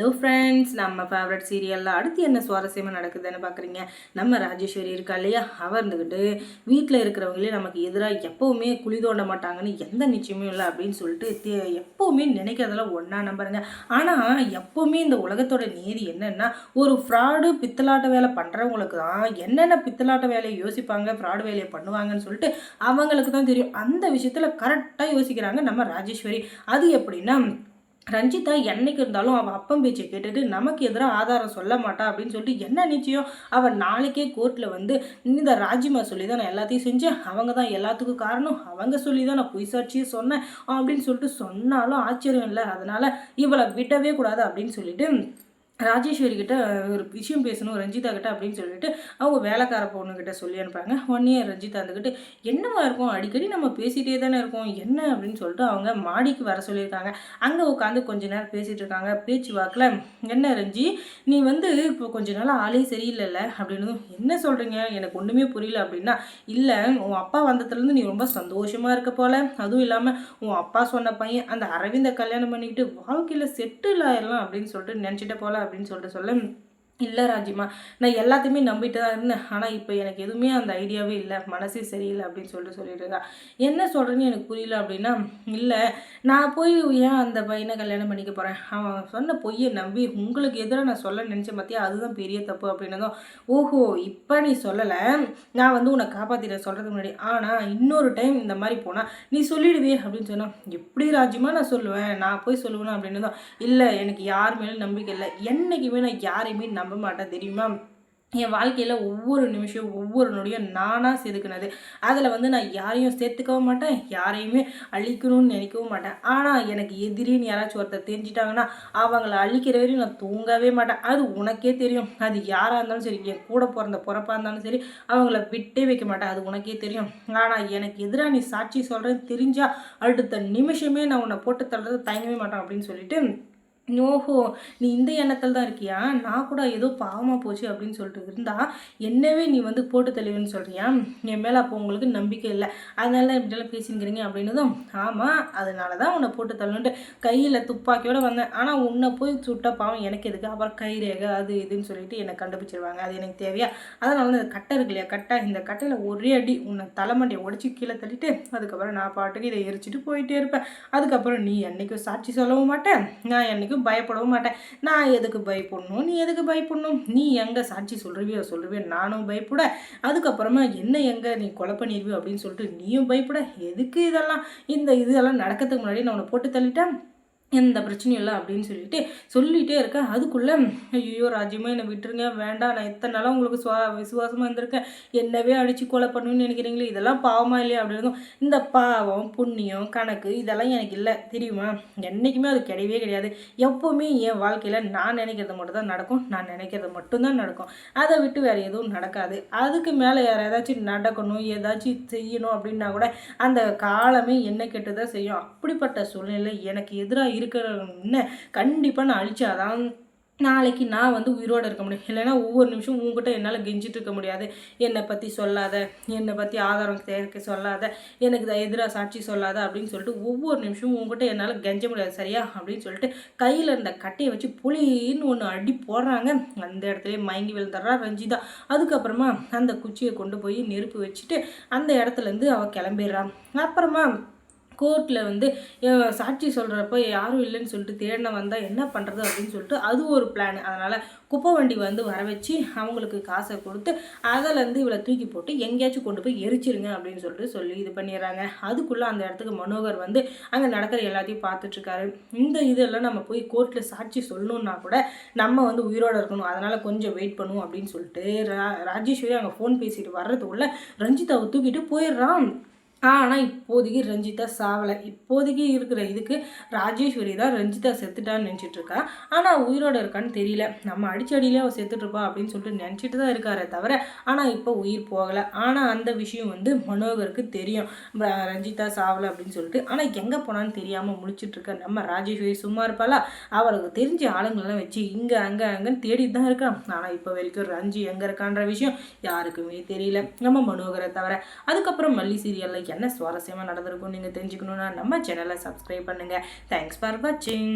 Hello friends நம்ம favourite சீரியலில் அடுத்து என்ன சுவாரஸ்யமாக நடக்குதுன்னு பார்க்குறீங்க நம்ம ராஜேஸ்வரி இருக்கா இல்லையா? அவ இருந்துக்கிட்டு வீட்டில் இருக்கிறவங்களே நமக்கு எதிராக எப்போவுமே குழி தோண்ட மாட்டாங்கன்னு எந்த நிச்சயமும் இல்லை அப்படின்னு சொல்லிட்டு எப்போவுமே நினைக்கிறதெல்லாம் ஒன்றா நம்புறேங்க. ஆனால் எப்போவுமே இந்த உலகத்தோட நீதி என்னென்னா ஒரு ஃப்ராடு பித்தலாட்ட வேலை பண்ணுறவங்களுக்கு தான் என்னென்ன பித்தலாட்ட வேலையை யோசிப்பாங்க ஃப்ராடு வேலையை பண்ணுவாங்கன்னு சொல்லிட்டு அவங்களுக்கு தான் தெரியும். அந்த விஷயத்தில் கரெக்டாக யோசிக்கிறாங்க நம்ம ராஜேஸ்வரி. அது எப்படின்னா ரஞ்சிதா என்னைக்கு இருந்தாலும் அவள் அப்பம் பேச்சை கேட்டுட்டு நமக்கு எதிராக ஆதாரம் சொல்ல மாட்டா அப்படின்னு சொல்லிட்டு என்ன நிச்சயம்? அவள் நாளைக்கே கோர்ட்டில் வந்து இந்த ராஜிமா சொல்லி தான் நான் எல்லாத்தையும் செஞ்சேன். அவங்க தான் எல்லாத்துக்கும் காரணம். அவங்க சொல்லி தான் நான் பொய் சாட்சியை சொன்னேன் அப்படின்னு சொல்லிட்டு சொன்னாலும் ஆச்சரியம் இல்லை. அதனால் இவளை விடவே கூடாது அப்படின்னு சொல்லிட்டு ராஜேஸ்வரி கிட்ட ஒரு விஷயம் பேசணும் ரஞ்சிதா கிட்ட அப்படின்னு சொல்லிட்டு அவங்க வேலைக்கார பொண்ணுக்கிட்ட சொல்லி அனுப்புறாங்க. ஒன் இயர் ரஞ்சிதா இருந்துக்கிட்டு என்னவா இருக்கும்? அடிக்கடி நம்ம பேசிகிட்டே தானே இருக்கோம். என்ன? அப்படின்னு சொல்லிட்டு அவங்க மாடிக்கு வர சொல்லியிருக்காங்க. அங்கே உட்காந்து கொஞ்ச நேரம் பேசிகிட்டு இருக்காங்க. பேச்சு வாக்கில் என்ன ரஞ்சி நீ வந்து இப்போ கொஞ்ச நாள் ஆளே சரியில்லைல்ல? அப்படின்னு என்ன சொல்கிறீங்க எனக்கு ஒன்றுமே புரியல. அப்படின்னா இல்லை உன் அப்பா வந்ததுலேருந்து நீ ரொம்ப சந்தோஷமாக இருக்க போல. அதுவும் இல்லாமல் உன் அப்பா சொன்ன பையன் அந்த அரவிந்த கல்யாணம் பண்ணிக்கிட்டு வாழ்க்கையில் செட்டில் ஆயிடலாம். அப்படின்னு சொல்லிட்டு நினச்சிட்ட போல அப்படின்னு சொல்லிட்டு சொல்ல. இல்லை ராஜிமா நான் எல்லாத்தையுமே நம்பிட்டு தான் இருந்தேன். ஆனால் இப்போ எனக்கு எதுவுமே அந்த ஐடியாவே இல்லை. மனசே சரியில்லை அப்படின்னு சொல்லிட்டு சொல்லிட்டு இருக்கா. என்ன சொல்கிறேன்னு எனக்கு புரியல அப்படின்னா இல்லை நான் போய் ஏன் அந்த பையனை கல்யாணம் பண்ணிக்க போகிறேன் அவன் சொன்ன பொய்யை நம்பி உங்களுக்கு எதிராக நான் சொல்ல நினச்ச பார்த்தியா அதுதான் பெரிய தப்பு அப்படின்னதும் ஓஹோ இப்போ நீ சொல்லலை. நான் வந்து உன்னை காப்பாற்றிட சொல்கிறதுக்கு முன்னாடி. ஆனால் இன்னொரு டைம் இந்த மாதிரி போனால் நீ சொல்லிடுவே அப்படின்னு சொன்னால் எப்படி ராஜ்யமாக நான் சொல்லுவேன்? நான் போய் சொல்லுவேன்? அப்படின்னதும் இல்லை எனக்கு யார் மேலும் நம்பிக்கை இல்லை. என்றைக்குமே நான் யாரையுமே நம்ப நம்ப மாட்டேன். தெரியுமா? என் வாழ்க்கையில் ஒவ்வொரு நிமிஷம் ஒவ்வொரு நொடியும் நானாக செதுக்கினது. அதில் வந்து நான் யாரையும் சேர்த்துக்கவும் மாட்டேன் யாரையுமே அழிக்கணும்னு நினைக்கவும் மாட்டேன். ஆனால் எனக்கு எதிரின்னு யாராச்சும் ஒருத்தர் தெரிஞ்சிட்டாங்கன்னா அவங்கள அழிக்கிற வரையும் நான் தூங்கவே மாட்டேன். அது உனக்கே தெரியும். அது யாராக இருந்தாலும் சரி என் கூட பிறந்த பிறப்பாக இருந்தாலும் சரி அவங்கள விட்டே வைக்க மாட்டேன். அது உனக்கே தெரியும். ஆனால் எனக்கு எதிராக நீ சாட்சி சொல்கிறேன்னு தெரிஞ்சால் அடுத்த நிமிஷமே நான் உன்னை போட்டு தள்ளுறது தயங்கவே மாட்டேன் அப்படின்னு சொல்லிட்டு ஓஹோ நீ இந்த எண்ணத்தில் தான் இருக்கியா? நான் கூட ஏதோ பாவமாக போச்சு அப்படின்னு சொல்லிட்டு இருந்தா என்னவே நீ வந்து போட்டு தெளிவுன்னு சொல்கிறியா என் மேலே அப்போ உங்களுக்கு நம்பிக்கை இல்லை. அதனால தான் இப்படிலாம் பேசிங்கிறீங்க அப்படின்னதும் ஆமாம் அதனால தான் உன்னை போட்டு தள்ளுன்ட்டு கையில் துப்பாக்கியோடு வந்தேன். ஆனால் உன்னை போய் சுட்ட பாவம் எனக்கு எதுக்கு? அப்புறம் கை ரேகை அது இதுன்னு சொல்லிட்டு என்னை கண்டுபிடிச்சிருவாங்க. அது எனக்கு தேவையா? அதனால தான் இந்த கட்டை இருக்கு இல்லையா? கட்டை இந்த கட்டையில் ஒரே அடி உன்னை தலைமண்டியை உடச்சி கீழே தள்ளிட்டு அதுக்கப்புறம் நான் பாட்டுக்கு இதை எரிச்சிட்டு போயிட்டே இருப்பேன். அதுக்கப்புறம் நீ என்றைக்கும் சாட்சி சொல்லவும் மாட்டேன். நான் என்றைக்கும் பயப்படவும் மாட்டேன். நான் எதுக்கு பயப்படணும்? நீ எதுக்கு பயப்படணும்? நீ எங்கே சாட்சி சொல்கிறவியோ சொல்கிறவியோ நானும் பயப்பட அதுக்கப்புறமா என்ன எங்கே நீ கொலை பண்ணிடுவியோ அப்படின்னு சொல்லிட்டு நீயும் பயப்பட எதுக்கு இதெல்லாம்? இந்த இதெல்லாம் நடக்கிறதுக்கு முன்னாடி நான் உன்னை போட்டு தள்ளிட்டேன். எந்த பிரச்சனையும் இல்லை அப்படின்னு சொல்லிட்டு சொல்லிகிட்டே இருக்கேன் அதுக்குள்ளே ஐயோ ராஜ்யமாக என்னை விட்டுருங்க. வேண்டாம் நான் எத்தனை நாளாக உங்களுக்கு சுவா விசுவாசமாக இருந்திருக்கேன். என்னவே அடித்து கொலை பண்ணுன்னு நினைக்கிறீங்களே? இதெல்லாம் பாவமாக இல்லையா? அப்படின்னு இந்த பாவம் புண்ணியம் கணக்கு இதெல்லாம் எனக்கு இல்லை. தெரியுமா? என்றைக்குமே அது கிடையவே கிடையாது. எப்போவுமே என் வாழ்க்கையில் நான் நினைக்கிறது மட்டும் தான் நடக்கும். நான் நினைக்கிறது மட்டும்தான் நடக்கும். அதை விட்டு வேறு எதுவும் நடக்காது. அதுக்கு மேலே யார் ஏதாச்சும் நடக்கணும் ஏதாச்சும் செய்யணும் அப்படின்னா கூட அந்த காலமே என்ன கெட்டு தான் செய்யும். அப்படிப்பட்ட சூழ்நிலை எனக்கு எதிராக இருக்கிறவங்க கண்டிப்பாக நான் அழிச்சாதான் நாளைக்கு நான் வந்து உயிரோடு இருக்க முடியும். இல்லைன்னா ஒவ்வொரு நிமிஷம் உங்ககிட்ட என்னால் கெஞ்சிட்டு இருக்க முடியாது. என்னை பற்றி சொல்லாத என்னை பற்றி ஆதாரம் சேர்க்க சொல்லாத எனக்கு எதிராக சாட்சி சொல்லாத அப்படின்னு சொல்லிட்டு ஒவ்வொரு நிமிஷமும் உங்ககிட்ட என்னால் கெஞ்ச முடியாது. சரியா? அப்படின்னு சொல்லிட்டு கையில் இருந்த கட்டையை வச்சு புளின்னு ஒன்று அடி போடுறாங்க. அந்த இடத்துல மயங்கி விழுந்துடுறா ரஞ்சிதா. அதுக்கப்புறமா அந்த குச்சியை கொண்டு போய் நெருப்பு வச்சுட்டு அந்த இடத்துலேருந்து அவள் கிளம்பிடுறான் அப்புறமா கோர்ட்டில் வந்து சாட்சி சொல்கிறப்ப யாரும் இல்லைன்னு சொல்லிட்டு தேடின வந்தால் என்ன பண்ணுறது அப்படின்னு சொல்லிட்டு அது ஒரு பிளான் அதனால் குப்பை வண்டி வந்து வர வச்சு அவங்களுக்கு காசை கொடுத்து அதிலேருந்து இவளை தூக்கி போட்டு எங்கேயாச்சும் கொண்டு போய் எரிச்சிருங்க அப்படின்னு சொல்லிட்டு சொல்லி இது பண்ணிடுறாங்க. அதுக்குள்ளே அந்த இடத்துக்கு மனோகர் வந்து அங்கே நடக்கிற எல்லாத்தையும் பார்த்துட்ருக்காரு. இந்த இதெல்லாம் நம்ம போய் கோர்ட்டில் சாட்சி சொல்லணுன்னா கூட நம்ம வந்து உயிரோடு இருக்கணும். அதனால் கொஞ்சம் வெயிட் பண்ணுவோம் அப்படின்னு சொல்லிட்டு ரா ராஜேஸ்வரி அங்கே ஃபோன் பேசிட்டு வர்றதுக்குள்ளே ரஞ்சிதாவை தூக்கிட்டு போயிடுறான். ஆனால் இப்போதைக்கு ரஞ்சிதா சாவலை. இப்போதைக்கு இருக்கிற இதுக்கு ராஜேஸ்வரி தான் ரஞ்சிதா செத்துட்டான்னு நினச்சிட்டு இருக்கா. ஆனால் உயிரோட இருக்கான்னு தெரியல. நம்ம அடிச்சடியிலே அவள் செத்துட்ருப்பா அப்படின்னு சொல்லிட்டு நினச்சிட்டு தான் இருக்காரே தவிர ஆனால் இப்போ உயிர் போகலை. ஆனால் அந்த விஷயம் வந்து மனோகருக்கு தெரியும். ரஞ்சிதா சாவலை அப்படின்னு சொல்லிட்டு. ஆனால் எங்கே போனான்னு தெரியாமல் முடிச்சிட்ருக்க நம்ம ராஜேஸ்வரி சும்மா இருப்பாளா? அவளுக்கு தெரிஞ்ச ஆளுங்களெல்லாம் வச்சு இங்கே அங்கே அங்கேன்னு தேடிட்டு தான் இருக்கான் ஆனால் இப்போ வரைக்கும் ரஞ்சி எங்கே இருக்கான்ற விஷயம் யாருக்குமே தெரியல. நம்ம மனோகரை தவிர. அதுக்கப்புறம் மல்லி சீரியலில் என்ன சுவாரஸ்யமாக நடந்திருக்கும் நீங்கள் தெரிஞ்சுக்கணுன்னா நம்ம சேனலை சப்ஸ்கிரைப் பண்ணுங்கள் தேங்க்ஸ் ஃபார் வாட்சிங்